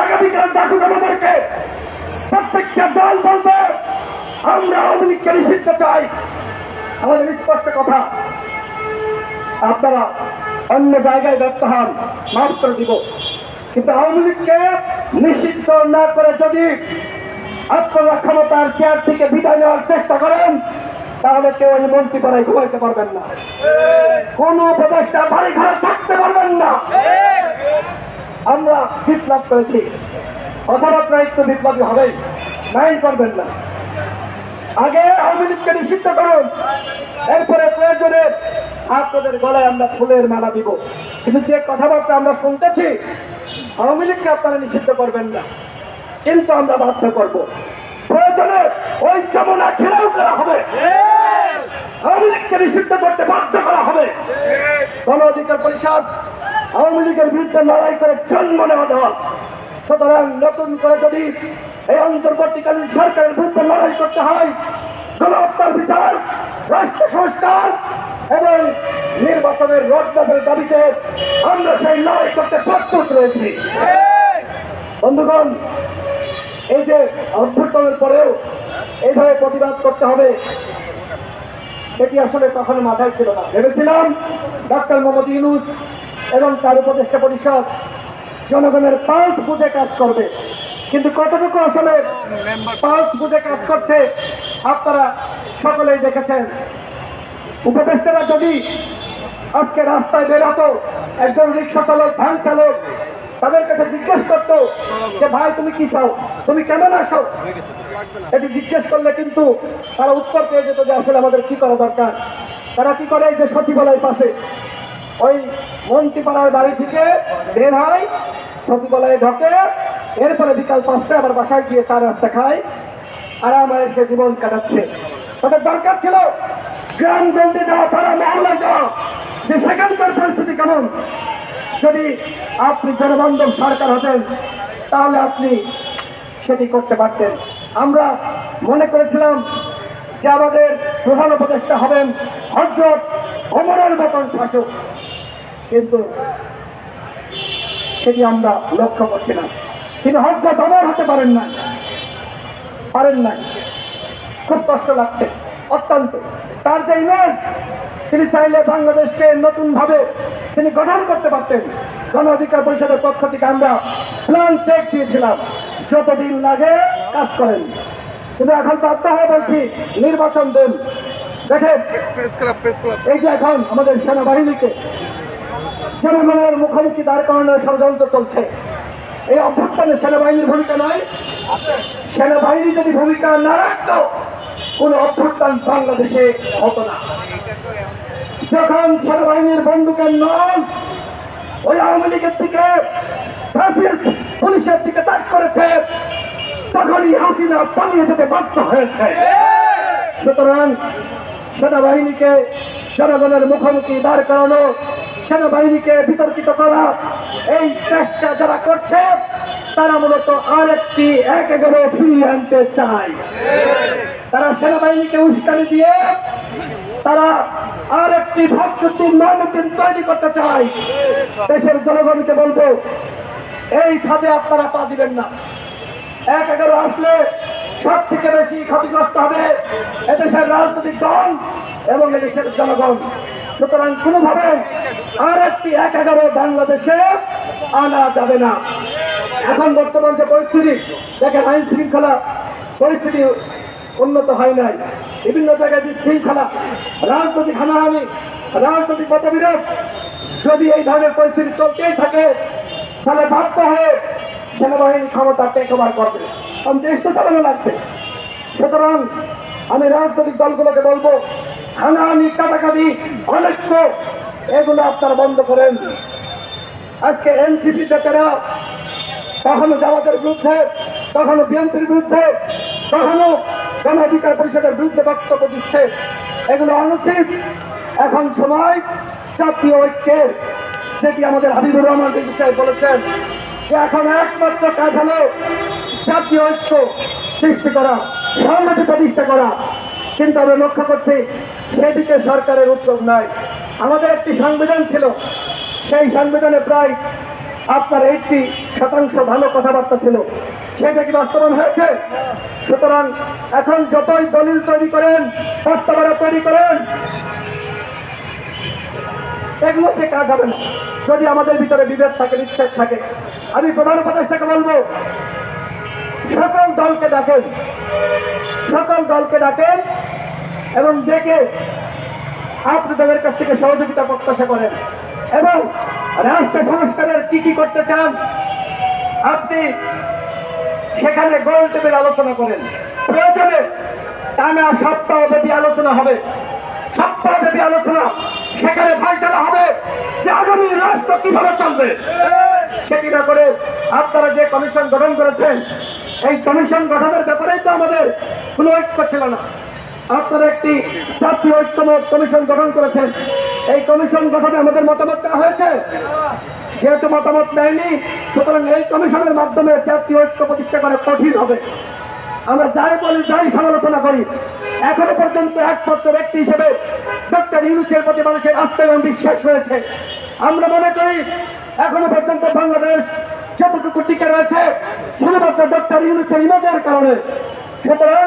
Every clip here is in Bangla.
আগামীকাল ডাকুন আমাদেরকে প্রত্যেকটা দল বলবে, আমরা আওয়ামী লীগকে চাই। আমাদের স্পষ্ট কথা, আপনারা অন্য জায়গায় ব্যর্থ হন, মাফ করে দিব। কিন্তু আওয়ামী লীগকে নিষিদ্ধ না করে যদি আপনারা ক্ষমতার চেয়ার থেকে বিদায় নেওয়ার চেষ্টা করেন, তাহলে কেউ এই মন্ত্রী পাড়ায় ঘুমাইতে পারবেন না। কোন উপদেষ্টা বাড়ি ঘরে থাকতে পারবেন না। আমরা বিপ্লব করেছি। কথাবার্তা একটু বিপ্লবী হবে মাইন্ড করবেন না। আগে আওয়ামী লীগকে নিষিদ্ধ করুন। এরপরে প্রয়োজনে আপনাদের গলায় আমরা ফুলের মালা দিব। কিন্তু যে কথাবার্তা আমরা শুনতেছি আওয়ামী লীগকে আপনারা নিষিদ্ধ করবেন না। কিন্তু আমরা বাধ্য করব। প্রয়োজনে ওই যমুনা ঘেরাও করা হবে। আওয়ামী লীগকে নিষিদ্ধ করতে বাধ্য করা হবে। গণ অধিকার পরিষদ আওয়ামী লীগের বিরুদ্ধে লড়াই করে জন্ম নেওয়া দল সুতরাং নতুন করে যদি এই অন্তর্বর্তীকালীন সরকারের বিরুদ্ধে লড়াই করতে হয়, গণহত্যার বিচার, রাষ্ট্র সংস্কার এবং নির্বাচনের রোডম্যাপের দাবিতে আমরা সেই লড়াই করতে প্রস্তুত রয়েছি। বন্ধুগণ, এই যে অভ্যর্থনের পরেও এইভাবে প্রতিবাদ করতে হবে এটি আসলে তখন মাথায় ছিল না। ভেবেছিলাম ডাক্তার মোহাম্মদ ইউনুস এবং তার উপদেষ্টা পরিষদ জনগণের পাল্স বুঝে কাজ করবে। কিন্তু কতটুকু আসলে পাল্স বুঝে কাজ করছে, আপনারা সকলেই দেখেছেন। উপদেষ্টারা যদি আজকে রাস্তায় বেরোতো একজন রিক্সা চালক, ভ্যান চালক, তাদের কাছে জিজ্ঞেস করতো যে, ভাই, তুমি কি চাও? তুমি কেমন আসো এটি জিজ্ঞেস করলে কিন্তু তারা উত্তর পেয়ে যেত যে, আসলে আমাদের কি করা দরকার? তারা কি করে? যে সচিবালয়ের পাশে ওই মন্ত্রীপাড়ার বাড়ি থেকে বের হয়, সচিবালয়ে ঢোকে, এরপরে বিকাল পাঁচটা আবার বাসায় গিয়ে চা রাস্তা খায় আরামায় সে জীবন কাটাচ্ছে। তাদের দরকার ছিল গ্রাম গঞ্জে যাওয়া তারা মহল্লায় যাওয়া যে সেখানকার পরিস্থিতি কেমন? যদি আপনি জনবান্ধব সরকার হতেন, তাহলে আপনি সেটি করতে পারতেন। আমরা মনে করেছিলাম যে আমাদের প্রধান উপদেষ্টা হবেন হজরত অমরের মতন শাসক। কিন্তু সেটি আমরা লক্ষ্য করছি না। তিনি হজরত অমর হতে পারেন না পারেন নাই। খুব কষ্ট লাগছে অত্যন্ত। তার যে ইমেজ তিনি চাইলে বাংলাদেশকে নতুন ভাবে তিনি গঠন করতে পারতেন। গণ অধিকার পরিষদের পক্ষ থেকে আমরা প্ল্যান চেক দিয়েছিলাম। যতদিন লাগে কাজ করেন। কিন্তু এখন বাধ্য হয়ে বলছি নির্বাচন দেন। দেখেন এই যে এখন আমাদের সেনাবাহিনীকে জনগণের মুখোমুখি দাঁড় করানোর ষড়যন্ত্র চলছে। এই অভ্যুত্থানে সেনাবাহিনীর ভূমিকা নয় সেনাবাহিনী যদি ভূমিকা না রাখত, কোন অভ্যুত্থান বাংলাদেশে হতো না। যখন সেনাবাহিনীর বন্দুকের নল ওই আওয়ামী লীগের দিকে পুলিশের দিকে তাক করেছে, তখনই হাসিনা পালিয়ে যেতে বাধ্য হয়েছে। সুতরাং সেনাবাহিনীকে জনগণের মুখোমুখি দাঁড় করানো সেনাবাহিনীকে বিতর্কিত করা। এই চেষ্টা যারা করছে, তারা মূলত আর একটি এক এগারো ফিরিয়ে আনতে চায়। তারা সেনাবাহিনীকে উস্কানি দিয়ে তারা আর একটি ভক্তি ময়মুদ্দিন তৈরি করতে চায়। দেশের জনগণকে বলব, এই খাতে আপনারা পা দিবেন না। এক এগারো আসলে সব থেকে বেশি ক্ষতিগ্রস্ত হবে এদেশের রাজনৈতিক দল এবং এদেশের জনগণ। সুতরাং কোনোভাবে আর একটি এক এগারো বাংলাদেশে আনা যাবে না। এখন বর্তমান যে পরিস্থিতি, দেখেন আইন শৃঙ্খলা পরিস্থিতি উন্নত হয় নাই। বিভিন্ন জায়গায় বিশৃঙ্খলা, রাজনৈতিক হানাহানি, রাজনৈতিক মতবিরোধ যদি এই ধরনের পরিস্থিতি চলতেই থাকে, তাহলে বাধ্য হয়ে সেনাবাহিনী ক্ষমতা টেক ওভার করবে। কারণ দেশ তো চালানো লাগবে। সুতরাং আমি রাজনৈতিক দলগুলোকে বলব হানাহানি, কাটাকাটি অনৈক্য এগুলো আপনারা বন্ধ করেন। আজকে এনসিপি নেতারা কখনো জামাতের বিরুদ্ধে, কখনো বিএনপির বিরুদ্ধে, কখনো গণ অধিকার পরিষদের বিরুদ্ধে বক্তব্য দিচ্ছে। এগুলো অনুচিত। এখন সময় জাতীয় ঐক্যের, যেটি আমাদের হাবিবুর রহমান বিষয়ে বলেছেন, যে এখন একমাত্র কাজ হলো জাতীয় ঐক্য সৃষ্টি করা সংহতি প্রতিষ্ঠা করা। কিন্তু আমরা লক্ষ্য করছি সেদিকে সরকারের উদ্যোগ নাই। আমাদের একটি সংবিধান ছিল, সেই সংবিধানে প্রায় আপনার এইটি শতাংশ ভালো কথাবার্তা ছিল। সেটা কি বাস্তবায়ন হয়েছে? সুতরাং এখন যতই দলিল তৈরি করেন বাস্তবায়ন তৈরি করেন এগুলোতে কাজ হবে না। যদি আমাদের ভিতরে বিভেদ থাকে নিশ্চয় থাকে, আমি প্রধান উপদেষ্টাকে বলব, সকল দলকে ডাকেন, সকল দলকে ডাকেন এবং ডেকে আপনি তাদের কাছ থেকে সহযোগিতা, প্রত্যাশা করেন। এবং রাষ্ট্র সংস্কারের কি কি করতে চান, আপনি সেখানে গোল টেবিল আলোচনা করেন। প্রয়োজনে টানা সপ্তাহ ব্যাপী আলোচনা হবে। সপ্তাহ ব্যাপী আলোচনা সেখানে ফাইসলা হবে যে আগামী রাষ্ট্র কীভাবে চলবে। সেটি না করে আপনারা যে কমিশন গঠন করেছেন, এই কমিশন গঠনের ব্যাপারেই তো আমাদের কোনো ঐক্য ছিল না। আপনারা একটি জাতীয় ঐক্যমত কমিশন গঠন করেছেন। এই কমিশন গঠনে আমাদের মতামত দেওয়া হয়েছে। যেহেতু মতামত নেয়নি সুতরাং এই কমিশনের মাধ্যমে জাতীয় ঐক্য প্রতিষ্ঠা করা কঠিন হবে। আমরা যাই বলি, যাই সমালোচনা করি, এখনও পর্যন্ত একমাত্র ব্যক্তি হিসেবে ডক্টর ইউনুসের প্রতি মানুষের আস্থা এবং বিশ্বাস রয়েছে। আমরা মনে করি, এখনও পর্যন্ত বাংলাদেশ যতটুকু টিকে রয়েছে, শুধুমাত্র ডক্টর ইউনুসের ইমেজের কারণে। সুতরাং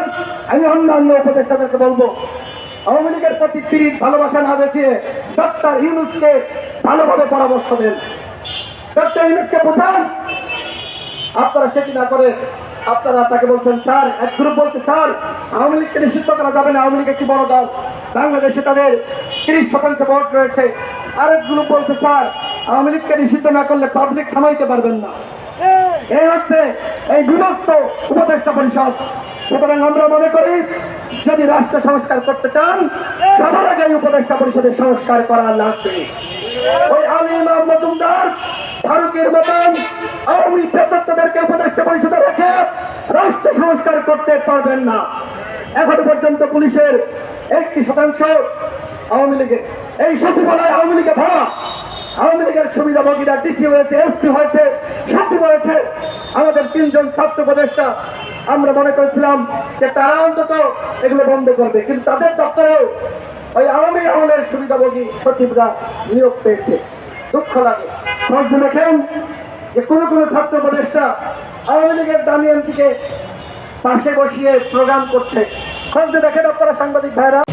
আমি অন্যান্য উপদেষ্টাদেরকে বলব, আওয়ামী লীগের প্রতি তিরিশ ভালোবাসা না দেখিয়ে ডক্টর ইউনুসকে ভালোভাবে পরামর্শ দেন। ডক্টর ইউনুসকে বোঝান, আপনারা সেটি না করে, আপনারা তাকে বলছেন, স্যার, এক গ্রুপ বলছে, স্যার, আওয়ামী লীগকে নিষিদ্ধ করা যাবে না, আওয়ামী লীগ একটি বড় দল। বাংলাদেশে তাদের তিরিশ শতাংশ ভোট রয়েছে। আরেক গ্রুপ বলছে, স্যার, আওয়ামী লীগকে নিষিদ্ধ না করলে পাবলিক থামাইতে পারবেন না। এই হচ্ছে এই বিভক্ত উপদেষ্টা পরিষদ। সুতরাং আমরা মনে করি, যদি রাষ্ট্র সংস্কার করতে চান, সবার আগে উপদেষ্টা পরিষদের সংস্কার করা লাগবে। ওই আলিম মজুমদার ফারুকের মতন আওয়ামী পেশাদারকে উপদেষ্টা পরিষদে রেখে রাষ্ট্র সংস্কার করতে পারবেন না। এখন পর্যন্ত পুলিশের একটি শতাংশ আওয়ামী লীগের। এই সচিবালয় আওয়ামী লীগে ভরা। আওয়ামী লীগের সুবিধাভোগীরা ডিসি হয়েছে এসপি হয়েছে সচিব হয়েছে। আমাদের তিনজন ছাত্র উপদেষ্টা, আমরা মনে করেছিলাম যে তারা অন্তত এগুলো বন্ধ করবে, কিন্তু তাদের দপ্তরেও ওই আওয়ামী আমলের সুবিধাভোগী সচিবরা নিয়োগ পেয়েছে। দুঃখ লাগে। খোঁজ দেখেন যে কোন কোন ছাত্র উপদেষ্টা আওয়ামী লীগের দামি এমপিকে পাশে বসিয়ে প্রোগ্রাম করছে। খোঁজ দেখেন আপনারা সাংবাদিক ভাইরা।